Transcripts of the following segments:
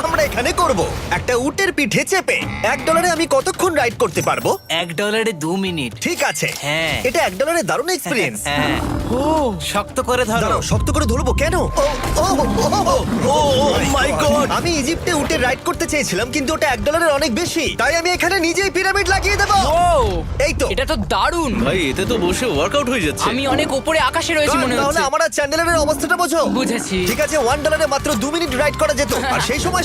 আমরা এখানে করব একটা উটের পিঠে চেপে এক ডলারে আমি কতক্ষণ রাইড করতে পারব এক ডলারে দু মিনিট ঠিক আছে হ্যাঁ। এটা এক ডলারে দারুণ এক্সপিরিয়েন্স হ্যাঁ ও শক্ত করে ধরো দাঁড়াও শক্ত করে ধরবো কেন ও ও ও মাই গড আমি ইজিপ্টে উটে রাইড করতে চেয়েছিলাম কিন্তু ওটা এক ডলারের অনেক বেশি তাই আমি এখানে নিজেই পিরামিড লাগিয়ে দেবো ও এই তো এটা তো দারুণ ভাই এতে তো বসে ওয়ার্কআউট হয়ে যাচ্ছে আমি অনেক উপরে আকাশে রয়েছি মনে তাহলে হচ্ছে আমার আর চ্যান্ডেলের অবস্থাটা বোঝো বুঝেছি। ঠিক আছে ওয়ান ডলারে মাত্র দু মিনিট রাইড করা যেত আর সেই সময়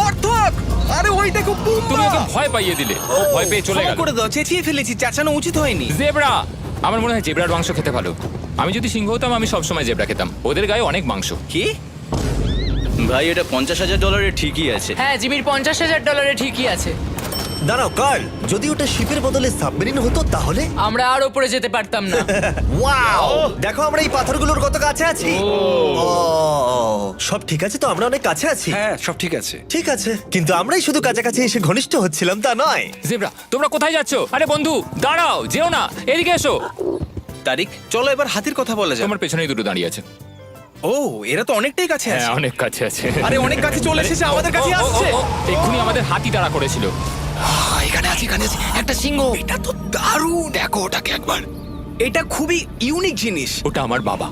অর্থক আরে ওই দেখো তুমি ওকে ভয় পাইয়ে দিলে। ও ভয় পেয়ে চলে গেল। করে দাও চেঁচিয়ে ফেলেছি চেঁচানো উচিত হয়নি। জেব্রা! আমার মনে হয় জেব্রার মাংস খেতে ভালো। আমি যদি সিংহ হতাম আমি সবসময় জেব্রা খেতাম। ওদের গায়ে অনেক মাংস। কি? ভাই এটা পঞ্চাশ হাজার ডলারের ঠিকই আছে। হ্যাঁ জিমির পঞ্চাশ হাজার ডলারে ঠিকই আছে। দাঁড়াও কার্ল যদি ওটা শিপের বদলে সাবমেরিন হতো তাহলে? আমরা আর ওপরে যেতে পারতাম না। ওয়াও! দেখো আমরা এই পাথরগুলোর কত কাছে আছি। ও! সব ঠিক আছে তো? আমরা অনেক কাছে আছি। হ্যাঁ সব ঠিক আছে। ঠিক আছে। কিন্তু আমরাই শুধু কাছাকাছি এসে ঘনিষ্ঠ হচ্ছিলাম তা নয়। জেব্রা তোমরা কোথায় যাচ্ছো? আরে বন্ধু দাঁড়াও যেও না এদিকে এসো। তারিক চলো এবার হাতির কথা বলা যাক। তোমার পেছনেই দুটো দাঁড়িয়ে আছে। ও এরা তো অনেকটাই কাছে হ্যাঁ আছে। অনেক কাছে আছে। আরে অনেক কাছে চলে এসেছে আমাদের কাছে আসছে। এক্ষুনি আমাদের হাতি তাড়া করেছিল। এখানে আছে এখানে আছে। একটা সিংহ। এটা তো দারুণ। দেখো ওটাকে একবার। এটা খুবই ইউনিক জিনিস। ওটা আমার বাবা।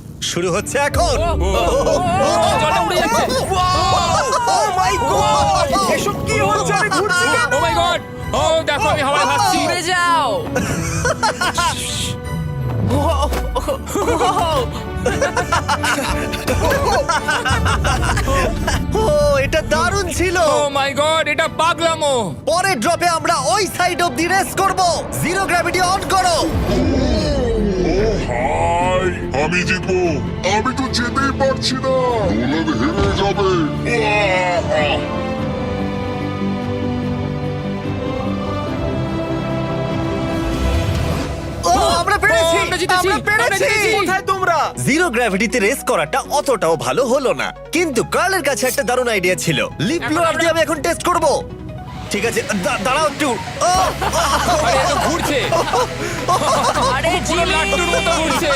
শুরু হচ্ছে এখন কি মাই গড ও দেখো ও এটা দারুণ ছিল ও মাই গড এটা পাগলামো পরের ড্রপে আমরা ওই সাইড অফ দি রেস করব জিরো গ্র্যাভিটি অন করো হাই আমি জিতবো। আমি তো যেতেই পারছি না। নোলান হেরে যাবে। ও আমরা পেরেছি আমরা জিতেছি, আমরা আমরা পেরেছি। কোথায় তোমরা? জিরো গ্র্যাভিটিতে রেস করাটা অতটাও ভালো হলো না। কিন্তু কার্লের কাছে একটা দারুণ আইডিয়া ছিল। লিপ ব্লোয়ার দিয়ে আমি এখন টেস্ট করব। ঠিক আছে দা- দাঁড়াও একটু। ও, আরে ঘুরছে। আরে পুরো লাট্টুর মতো ঘুরছে।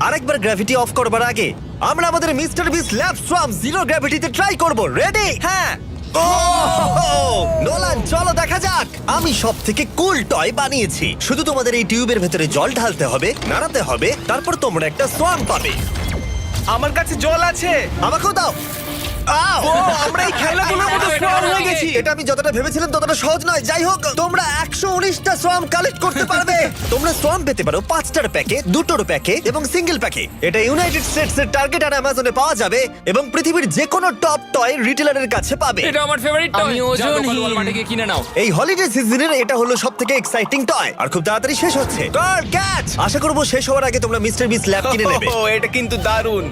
আরেকবার গ্র্যাভিটি অফ করবার আগে আমরা আমাদের Mister Beast Lab Swarm zero গ্র্যাভিটিতে try করব। রেডি হ্যাঁ। ও! নোলান চলো দেখা যাক। আমি সব থেকে কুল টয় বানিয়েছি। শুধু তোমাদের এই টিউবের ভেতরে জল ঢালতে হবে নাড়াতে হবে তারপর তোমরা একটা সোয়াম পাবে। আমার কাছে জল আছে। আমাকেও দাও। আও! আমরা এই খেলাগুলোর হয়ে গেছি। এটা আমি যতটা ভেবেছিলাম ততটা সহজ নয়। যাই হোক তোমরা একশো উনিশটা সোয়াম কালেক্ট করতে পারবে। তোমরা সোয়াম পেতে পারো পাঁচটার প্যাকে দুটোর প্যাকে এবং সিঙ্গেল প্যাকে এটা ইউনাইটেড স্টেটস এর টার্গেট আর অ্যামাজনে পাওয়া যাবে এবং পৃথিবীর যে কোনো টপ টয় রিটেলারের কাছে পাবে। এটা আমার ফেভারিট আমি ওজনহীন। কিনে নাও। এই হলিডে সিজনের এটা হলো সব থেকে এক্সাইটিং টয় আর খুব তাড়াতাড়ি শেষ হচ্ছে। গার্ড ক্যাচ আশা করব শেষ হওয়ার আগে তোমরা মিস্টার বিস ল্যাব কিনে নেবে। ও এটা কিন্তু দারুণ।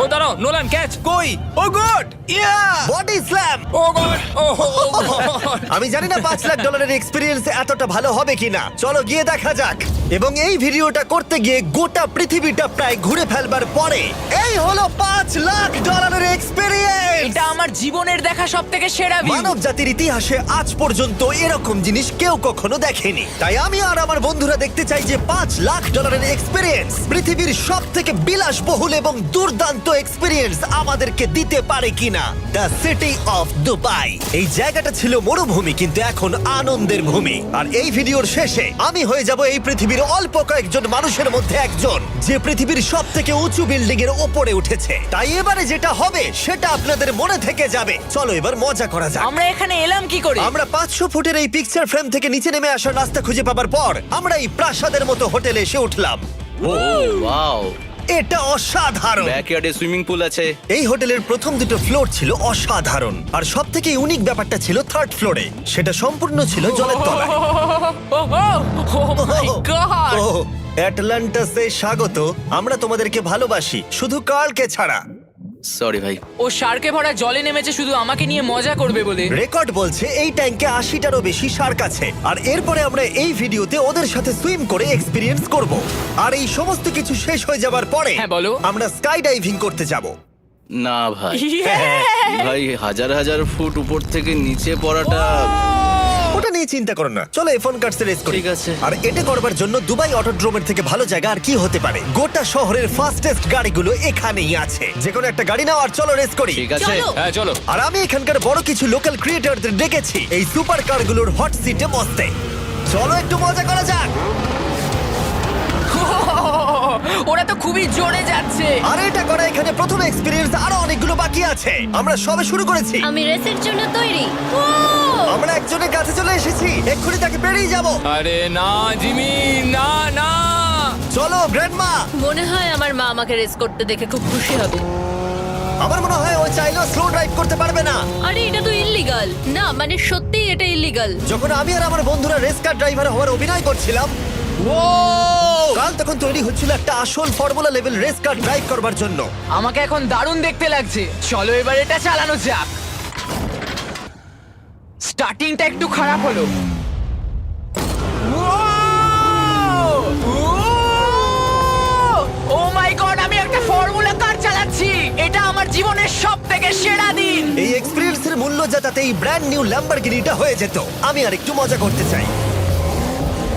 ও দাঁড়াও নোলান ক্যাচ। কই? ও god! Yeah! Body slam! Oh god! Oh god আমি জানি না পাঁচ লাখ ডলারের এক্সপিরিয়েন্স এতটা ভালো হবে কিনা। চলো গিয়ে দেখা যাক। এবং এই ভিডিওটা করতে গিয়ে গোটা পৃথিবীটা প্রায় ঘুরে ফেলবার পরে এই হলো পাঁচ লাখ ডলারের এক্সপিরিয়েন্স এটা আমার জীবনের দেখা সব থেকে সেরা ভিউ মানব জাতির ইতিহাসে আজ পর্যন্ত এরকম জিনিস কেউ কখনো দেখেনি। তাই আমি আর আমার বন্ধুরা দেখতে চাই যে পাঁচ লাখ ডলারের এক্সপিরিয়েন্স পৃথিবীর সব থেকে বিলাসবহুল এবং দুর্দান্ত এক্সপিরিয়েন্স আমাদেরকে দিতে পারে কিনা? দ্য সিটি অফ দুবাই এই জায়গাটা ছিল মরুভূমি কিন্তু এখন আনন্দের ভূমি। আর এই ভিডিওর শেষে আমি হয়ে যাব এই পৃথিবীর অল্প কয়েকজন মানুষের মধ্যে একজন যে পৃথিবীর সব থেকে উঁচু বিল্ডিং এর ওপরে উঠেছে। তাই এবারে যেটা হবে সেটা আপনাদের মনে থেকে যাবে। চলো এবার মজা করা যাক। আমরা এখানে এলাম কি করে? আমরা পাঁচশো ফুটের এই পিকচার ফ্রেম থেকে নিচে নেমে আসার রাস্তা খুঁজে পাবার পর আমরা এই প্রাসাদের মতো হোটেলে এসে উঠলাম। ওয়াও। এটা অসাধারণ ব্যাকইয়ার্ডে সুইমিং পুল আছে এই হোটেলের প্রথম দুটো ফ্লোর ছিল অসাধারণ আর সব থেকে ইউনিক ব্যাপারটা ছিল থার্ড ফ্লোরে সেটা সম্পূর্ণ ছিল জলের তলায় অ্যাটলান্টাসে স্বাগত আমরা তোমাদেরকে ভালোবাসি শুধু কালকে ছাড়া সরি ভাই। ও শার্কে ভরা জলে নেমেছে শুধু আমাকে নিয়ে মজা করবে বলে। রেকর্ড বলছে এই ট্যাঙ্কে আশিটারও বেশি শার্ক আছে। আর এরপরে আমরা এই ভিডিওতে ওদের সাথে সুইম করে এক্সপিরিয়েন্স করব। আর এই সমস্ত কিছু শেষ হয়ে যাবার পরে হ্যাঁ, বলো। আমরা স্কাই ডাইভিং করতে যাব। না ভাই। হ্যাঁ। ভাই হাজার হাজার ফুট উপর থেকে নিচে পড়াটা নিয়ে চিন্তা করো না। চলো ফোন কার্ডস রেস করি। ঠিক আছে। আর এটা করবার জন্য দুবাই অটোড্রোমের থেকে ভালো জায়গা আর কি হতে পারে? গোটা শহরের ফাস্টেস্ট গাড়িগুলো এখানেই আছে। যে কোনো একটা গাড়ি নাও আর চলো রেস করি। ঠিক আছে। হ্যাঁ চলো। আর আমি এখানকার বড় কিছু লোকাল ক্রিয়েটরদের ডেকেছি। এই সুপার কারগুলোর হট সিটে বসতে। চলো একটু মজা করা যাক। ওরা তো খুবই জোরে যাচ্ছে। আর এটা করা এখানে প্রথম এক্সপেরিয়েন্স আরও অনেকগুলো বাকি আছে। আমরা সবে শুরু করেছি। আমি রেসের জন্য তৈরি। আমরা একজনের কাছে চলে এসেছি। এক্ষুনি তাকে পেরিয়ে যাব। আরে না জিমি না না। চলো গ্র্যান্ডমা। মনে হয় আমার মা আমাকে রেস করতে দেখে খুব খুশি হবে। আমার মনে হয় ও চাইলেও স্লো ড্রাইভ করতে পারবে না। আরে এটা তো ইল্লিগাল না মানে সত্যিই এটা ইল্লিগাল যখন আমি আর আমার বন্ধুরা রেস কার ড্রাইভার হওয়ার অভিনয় করছিলাম কাল তখন তৈরি হচ্ছিল একটা আসল formula level race car drive করবার জন্য। আমাকে এখন দারুণ দেখতে লাগছে। চলো এবার এটা চালানো যাক। স্টার্টিংটা একটু খারাপ হলো। ও মাই গড আমি একটা ফর্মুলা কার চালাচ্ছি। এটা আমার জীবনের সব থেকে সেরা দিন। এই এক্সপিরিয়েন্স এর মূল্য যা তাতে এই ব্র্যান্ড নিউ ল্যাম্বরগিনিটা হয়ে যেত। আমি আর একটু মজা করতে চাই!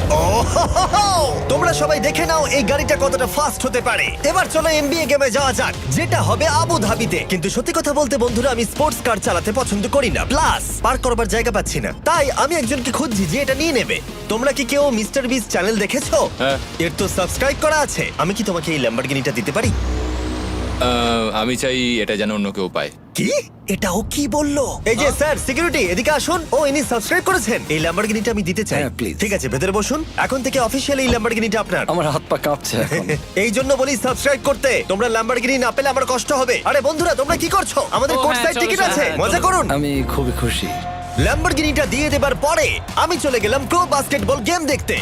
তোমরা সবাই দেখে নাও এই গাড়িটা কতটা ফাস্ট হতে পারে। এবার চলো এমবিএ গেমে যাওয়া যাক যেটা হবে আবু ধাবিতে কিন্তু সত্যি কথা বলতে বন্ধুরা আমি স্পোর্টস কার চালাতে পছন্দ করি না। প্লাস পার্ক করবার জায়গা পাচ্ছি না। তাই আমি একজনকে খুঁজছি যে এটা নিয়ে নেবে। তোমরা কি কেউ মিস্টার বিস চ্যানেল দেখেছ? হ্যাঁ। এর তো সাবস্ক্রাইব করা আছে। আমি কি তোমাকে এই ল্যাম্বরগিনিটা দিতে পারি? আহ, আমি চাই এটা যেন অন্য কেউ পায়। কি? এটা ও কি বলল? এই যে স্যার সিকিউরিটি এদিকে আসুন। ও ইনি সাবস্ক্রাইব করেছেন। এই ল্যাম্বরগিনিটা আমি দিতে চাই। হ্যাঁ, please. ঠিক আছে ভেতরে বসুন। এখন থেকে অফিসিয়ালি এই ল্যাম্বরগিনিটা আপনার। আমার হাত পা কাঁপছে এখন। এই জন্য বলি সাবস্ক্রাইব করতে। তোমরা ল্যাম্বরগিনি না পেলে আমার কষ্ট হবে। আরে বন্ধুরা তোমরা কি করছ? আমাদের ও, কোর্স হ্যাঁ, সাইড চলো, টিকিট চলো, আছে। হ্যাঁ, মজা। করুন। আমি খুবই খুশি। ল্যাম্বরগিনিটা দিয়ে দেবার পরে আমি চলে গেলাম প্রো বাস্কেটবল গেম দেখতে।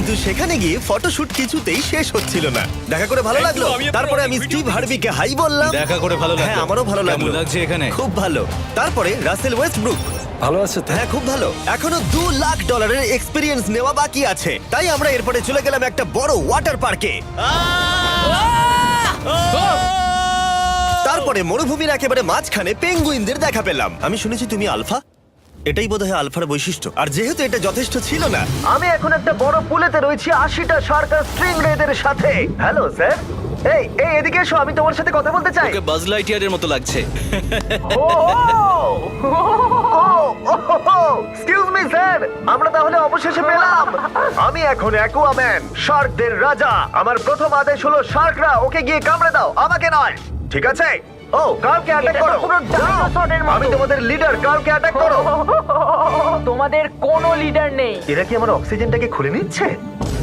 কিন্তু সেখানে গিয়ে ফটোশুট কিছুতেই শেষ হচ্ছিল না। দেখা করে ভালো লাগল। তারপরে আমি স্টিভ হার্বিকে হাই বললাম। দেখা করে ভালো লাগল। হ্যাঁ আমারও ভালো কেমন লাগল। লাগছে এখানে? খুব ভালো। তারপরে রাসেল ওয়েস্টব্রুক। ভালো আছে তো? হ্যাঁ খুব ভালো। এখনও দু লাখ ডলারের এক্সপিরিয়েন্স নেওয়া বাকি আছে। তাই আমরা এরপরে চলে গেলাম একটা বড় ওয়াটার পার্কে তারপরে মরুভূমির একেবারে মাঝখানে পেঙ্গুইনদের দেখা পেলাম। আমি শুনেছি তুমি আলফা এটাই বোধহয় আলফার বৈশিষ্ট্য। আর যেহেতু এটা যথেষ্ট ছিল না আমি এখন একটা বড় পুলেতে রয়েছি আশিটা সরকার স্ট্রিং রেদের সাথে। হ্যালো স্যার এই এই এদিকে এসো আমি তোমার সাথে কথা বলতে চাই। ওকে বাজ লাইটিয়ারের মতো লাগছে। ও এক্সকিউজ মি স্যার আমরা তাহলে অবশেষে পেলাম। আমি এখন অ্যাকুয়াম্যান শার্কদের রাজা। আমার প্রথম আদেশ হলো শার্করা ওকে গিয়ে কামড়ে দাও। আমাকে নয়। ঠিক আছে? ও কালকে অ্যাটাক করো। আমি তোমাদের লিডার কালকে অ্যাটাক করো। তোমাদের কোনো লিডার নেই। এরা কি আমার অক্সিজেনটাকে খুলে নিচ্ছে?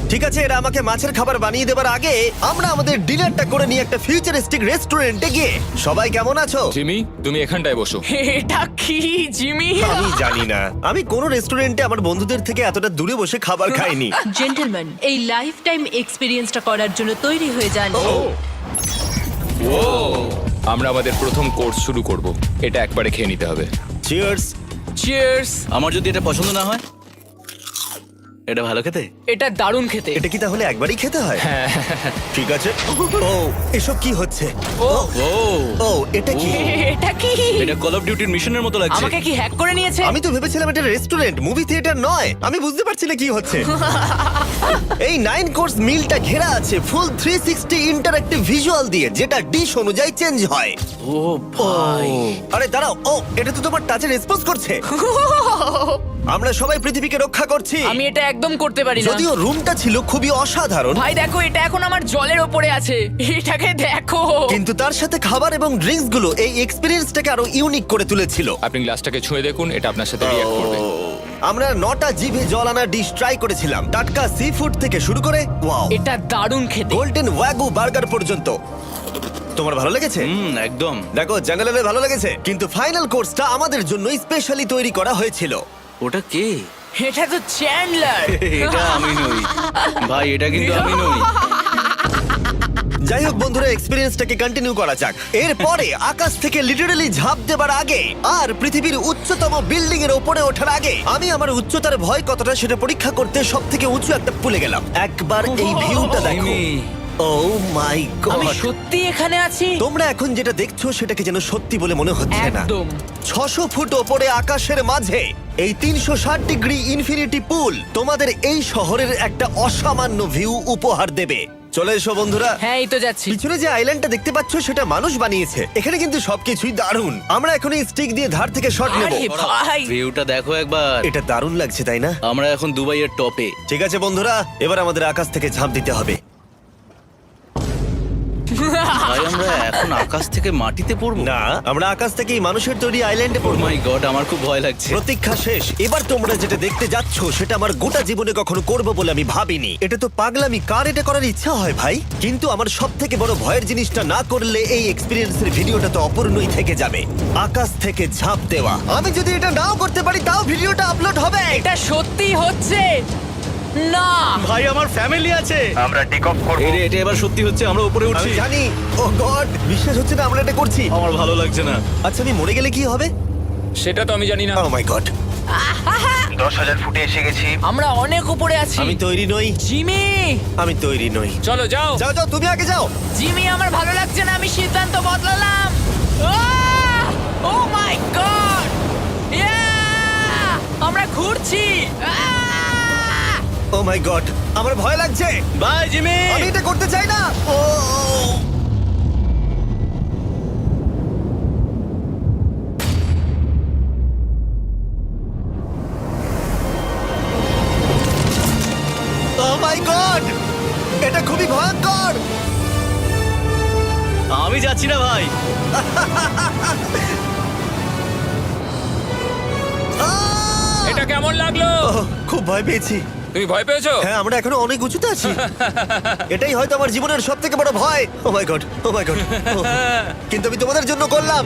ঠিক আছে এরা আমাকে মাছের খাবার বানিয়ে দেবার আগে আমরা আমাদের ডিনারটা করে নিয়ে একটা ফিউচারিস্টিক রেস্টুরেন্টে গিয়ে। সবাই কেমন আছো? জিমি তুমি এখানটায় বসো। এটা কি জিমি? আমি জানি না। আমি কোন রেস্টুরেন্টে আমার বন্ধুদের থেকে এতটা দূরে বসে খাবার খাইনি। জেন্টলম্যান এই লাইফ টাইম এক্সপিরিয়েন্সটা করার জন্য তৈরি হয়ে যান। আমরা আমাদের প্রথম কোর্স শুরু করব। এটা একবারে খেয়ে নিতে হবে। চিয়ার্স চিয়ার্স আমার যদি এটা পছন্দ না হয় এটা ভালো খেতে? এটা দারুণ খেতে। এটা কি তাহলে একবারই খেতে হয়? ঠিক আছে। ও এসব কি হচ্ছে? ও। ও ও এটা কি? এটা কি? এটা কল অফ ডিউটির মিশনের মতো লাগছে। আমাকে কি হ্যাক করে নিয়েছে? আমি তো ভেবেছিলাম এটা রেস্টুরেন্ট মুভি থিয়েটার নয়। আমি বুঝতে পারছি না কি হচ্ছে। এই নাইন কোর্স মিলটা ঘেরা আছে full three sixty interactive visual দিয়ে যেটা ডিশ অনুযায়ী চেঞ্জ হয়। ও ভাই। আরে দাঁড়াও ও এটা তো তোমার টাচে রেসপন্স করছে। আমরা সবাই পৃথিবীকে রক্ষা করছি। আমি এটা একদম করতে পারি না। যদিও রুমটা ছিল খুবই অসাধারণ। ভাই দেখো এটা এখন আমার জলের ওপরে আছে। এটাকে দেখো। কিন্তু তার সাথে খাবার এবং ড্রিঙ্কসগুলো এই এক্সপিরিয়েন্সটাকে আরও ইউনিক করে তুলেছিল। আপনি গ্লাসটাকে ছুঁয়ে দেখুন এটা আপনার সাথে রিঅ্যাক্ট করবে। আমরা নটা জিভে জল আনা ডিশ ট্রাই করেছিলাম। টাটকা সি ফুড থেকে শুরু করে ওয়াও এটা দারুণ খেতে। গোল্ডেন ওয়াগু বার্গার পর্যন্ত। তোমার ভালো লেগেছে? হুম একদম। দেখো জঙ্গলের ভালো লেগেছে। কিন্তু ফাইনাল কোর্সটা আমাদের জন্য স্পেশালি তৈরি করা হয়েছিল। ওটা কে? এটা তো চ্যান্ডলার। এটা আমি নই। ভাই এটা কিন্তু আমি নই। যাই হোক বন্ধুরা এক্সপিরিয়েন্সটাকে কন্টিনিউ করা যাক। এরপরে আকাশ থেকে লিটারালি ঝাঁপ দেবার আগে আর পৃথিবীর উচ্চতম বিল্ডিং এর উপরে ওঠার আগে আমি আমার উচ্চতার ভয় কতটা সেটা পরীক্ষা করতে সব থেকে উঁচু একটা পুলে গেলাম। একবার এই ভিউটা দেখো। ও মাই আমি গড সত্যি এখানে আছি? তোমরা এখন যেটা দেখছ সেটাকে যেন সত্যি বলে মনে হচ্ছে না। একদম। ছশো ফুট ওপরে আকাশের মাঝে এই তিনশো ষাট ডিগ্রি ইনফিনিটি পুল তোমাদের এই শহরের একটা অসামান্য ভিউ উপহার দেবে। চলে এসো বন্ধুরা। হ্যাঁ এই তো যাচ্ছি। পিছনে যে আইল্যান্ডটা দেখতে পাচ্ছ সেটা মানুষ বানিয়েছে। এখানে কিন্তু সবকিছুই দারুণ। আমরা এখন এই স্টিক দিয়ে ধার থেকে শট নেব। আরে ভাই। ভিউটা দেখো একবার। এটা দারুণ লাগছে তাই না? আমরা এখন দুবাইয়ের টপে। ঠিক আছে বন্ধুরা এবার আমাদের আকাশ থেকে ঝাঁপ দিতে হবে। ভাই আমরা এখন আকাশ থেকে মাটিতে পড়ব? না আমরা আকাশ থেকে মানুষের তৈরি আইল্যান্ডে ও পড়ব মাই গড আমার খুব ভয় লাগছে। প্রতীক্ষা শেষ। এবার তোমরা যেটা দেখতে যাচ্ছ সেটা আমার গোটা জীবনে কখনো করব বলে আমি ভাবিনি। এটা তো পাগলামি। কার এটা করার ইচ্ছা হয় ভাই? কিন্তু আমার সব থেকে বড় ভয়ের জিনিসটা না করলে এই এক্সপিরিয়েন্সের ভিডিওটা তো অপূর্ণই থেকে যাবে। আকাশ থেকে ঝাঁপ দেওয়া। আমি যদি এটা নাও করতে পারি তাও ভিডিওটা আপলোড হবে। এটা সত্যি হচ্ছে। না। ভাই আমার ফ্যামিলি আছে। আমরা টেক অফ করব। এটা এবার সত্যি হচ্ছে আমরা উপরে আমি উঠছি। জানি। ও গড বিশ্বাস হচ্ছে না আমরা এটা করছি। আমার ভালো লাগছে না। আচ্ছা আমি মরে গেলে কি হবে? সেটা তো আমি জানি না। ও মাই গড আমরা অনেক উপরে আছি। আমি তৈরি নই। জিমি! আমি তৈরি নই। চলো যাও। যাও যাও তুমি আগে যাও। জিমি আমার ভালো লাগছে না আমি সিদ্ধান্ত বদলালাম। ও মাই গড আমরা ঘুরছি। আহ! ও মাই গড আমার ভয় লাগছে। Bye Jimmy. আমি এটা করতে চাই না। ও মাই গড oh এটা খুবই ভয়ঙ্কর। আমি যাচ্ছি না ভাই। এটা কেমন লাগল? Oh, খুব ভয় পেয়েছি। তুমি ভয় পেয়েছ হ্যাঁ আমরা এখনও অনেক উঁচুতে আছি এটাই হয়তো আমার জীবনের সব থেকে বড় ভয় ও my god O my god কিন্তু আমি তোমাদের জন্য করলাম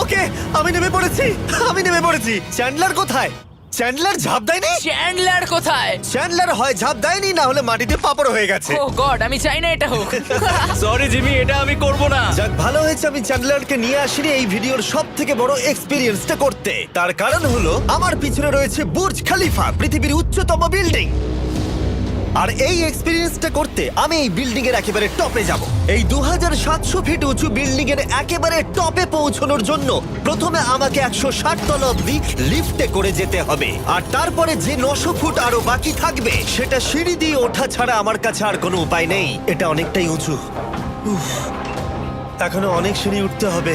ওকে আমি নেমে পড়েছি আমি নেমে পড়েছি চ্যান্ডলার কোথায় চ্যান্ডলার ঝাঁপ দেয়নি? চ্যান্ডলার কোথায়? চ্যান্ডলার হয় ঝাঁপ দেয়নি না হলে মাটিতে পাপড় হয়ে গেছে। ও গড আমি চাই না এটা হোক। সরি জিমি এটা আমি করব না। যাক ভালো হয়েছে আমি চ্যান্ডলারকে নিয়ে আসিনি এই ভিডিওর সব থেকে বড় এক্সপিরিয়েন্সটা করতে। তার কারণ হলো আমার পিছনে রয়েছে বুর্জ খালিফা পৃথিবীর উচ্চতম বিল্ডিং। আর এই এক্সপিরিয়েন্সটা করতে আমি এই বিল্ডিং এর একেবারে টপে যাব। এই দু হাজার সাতশো ফিট উঁচু বিল্ডিং এর একেবারে টপে পৌঁছানোর জন্য প্রথমে আমাকে একশো ষাট তলা অব্দি লিফটে করে যেতে হবে। আর তারপরে যে নশো ফুট আরও বাকি থাকবে, সেটা সিঁড়ি দিয়ে ওঠা ছাড়া আমার কাছে আর কোনো উপায় নেই। এটা অনেকটাই উঁচু। এখনও অনেক সিঁড়ি উঠতে হবে।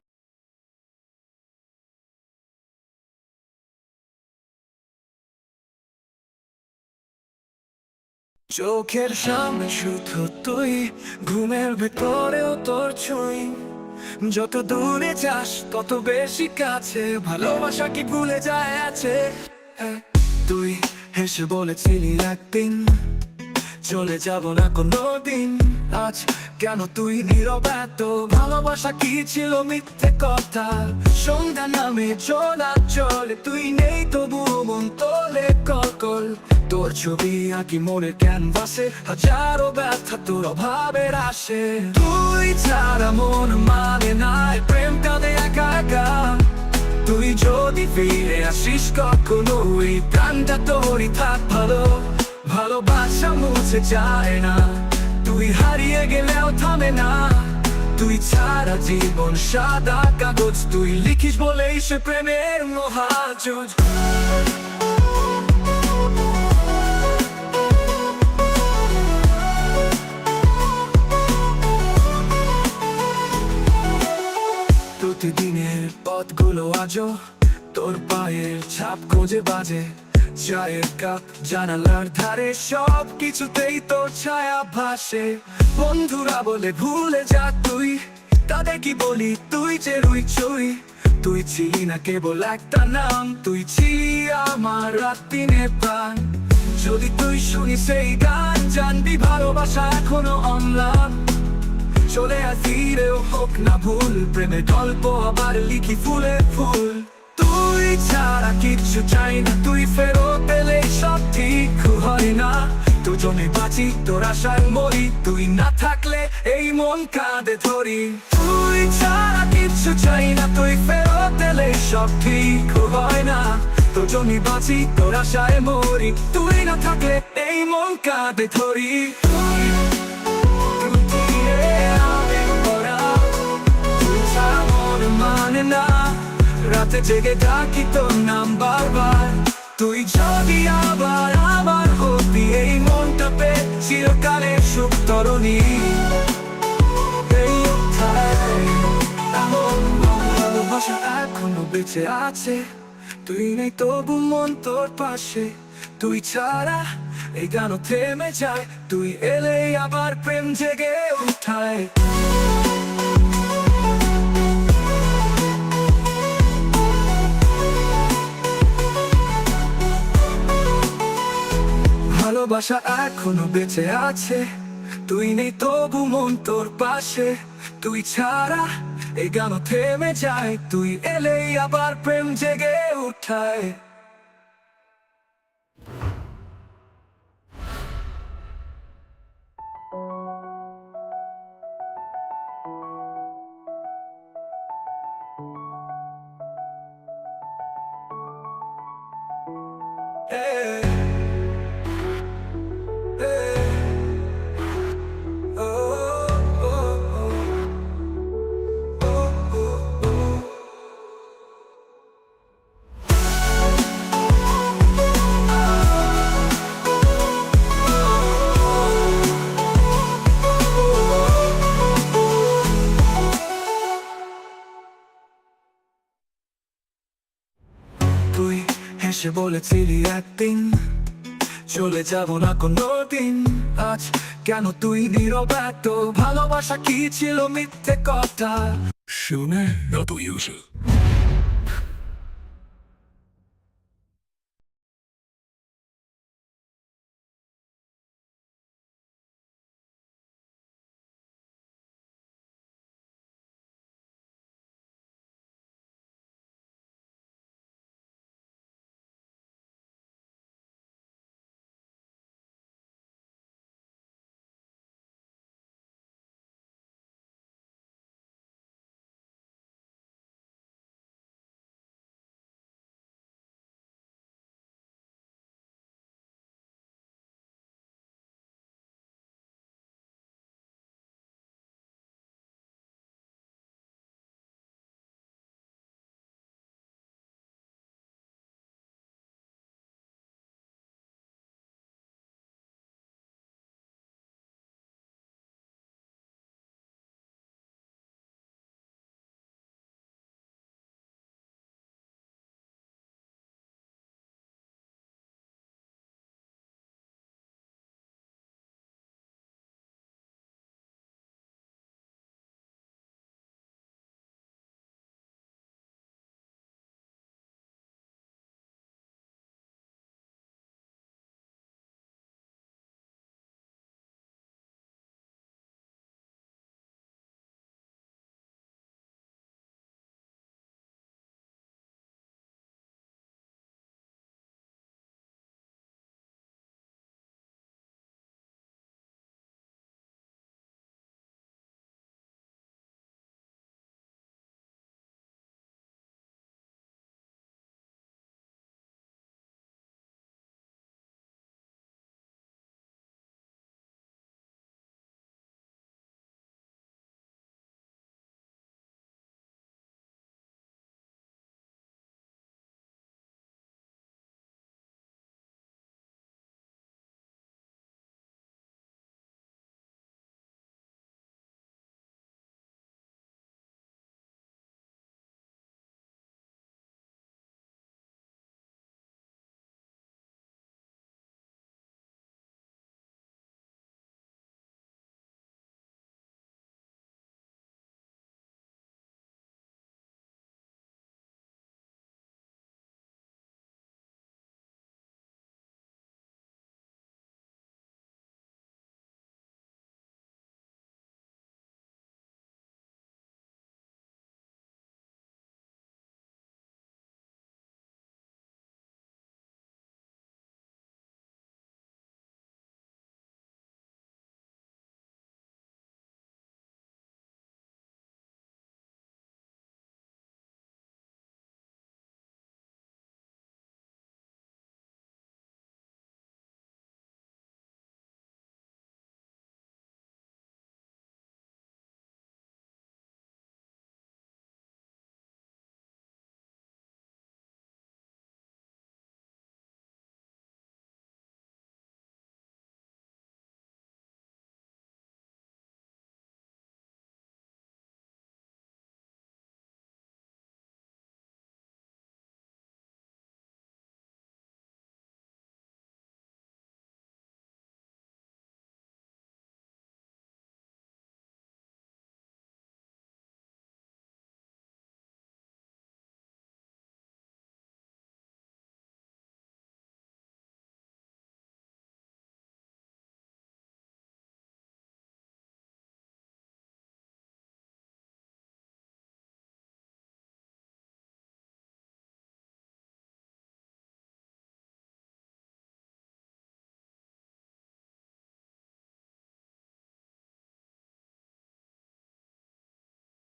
চোখের সামনে শুধু তুই ঘুমের ভেতরেও তোর ছুঁই। যত দূরে যাস তত বেশি কাছে ভালোবাসা কি ভুলে যায় আছে? হ্যাঁ, তুই হেসে বলেছিলি একদিন চলে যাব না কোনো দিন আজ কেন তুই নীরব? ভালোবাসা কি ছিল মিথ্যে কথা? সন্ধ্যা নামে চলা চলে, তুই নেই তবু মন তোলে কল তোর ছবি আঁকি মনে ক্যানভাসে, হাজারো ব্যথা তোর অভাবের আসে তুই ছাড়া মন মানে নাই প্রেমটা দে একা একা। তুই যদি ফিরে আসিস কখনো, এই প্রাণটা তোরই থাক ভালো। ভালোবাসা মুছে যায় না। তুই হারিয়ে গেলেও থামে না। তুই ছাড়া জীবন সাদা কাগজ, তুই লিখিস বলেই সে প্রেমের মহাজুজ। প্রতিদিনের পথগুলো আজও তোর পায়ের ছাপ খোঁজে বাজে। চায়ের কাপ জানালার ধারে সব কিছুতেই ছায়া ভাসে। বন্ধুরা বলে ভুলে যা তুই, তাদের কি বলি তুই যে রুই চুই? তুই ছিলি না কেবল একটা নাম, তুই আমার রাত দিনে প্রাণ। যদি তুই শুনি সেই গান, জানবি ভালোবাসা এখনও অনলাইন চলে আর ফিরেও হোক না ভুল প্রেমের গল্প আবার লিখি ফুলে ফুল। তুই ছাড়া কিচ্ছু চাই না, তুই ফেরত দুজনে বাঁচি, তোর আশায় মরি। তুই না থাকলে এই মন কাঁদে ধরি। তুই ছাড়া কিচ্ছু চাই না, তুই ফেরত এলে সব ঠিক হয় না। দুজনে বাঁচি, তোর আশায় মরি। তুই না থাকলে এই মন কাঁদে ধরি। মানে রাতে জেগে ডাকি তোর নাম বারবার। তুই যদি আবার আমার হতি, এই মনটা পে চিরকালে সুখ তরণী। ভালোবাসা এখনও বেঁচে আছে। তুই নেই তবু মন তোর পাশে। তুই ছাড়া এই গানও থেমে যায়। তুই এলেই আবার প্রেম জেগে উঠায়। ভালোবাসা এখনও বেঁচে আছে। তুই নেই তবু মন তোর পাশে। তুই ছাড়া এই গান থেমে যায়। তুই এলেই আবার প্রেম জেগে উঠায়। হেসে বলেছিলি একদিন, চলে যাব না কোনো দিন। আজ কেন তুই নীরব এত? ভালোবাসা কি ছিল মিথ্যে কথা? শুনে না তো ইউসুফ।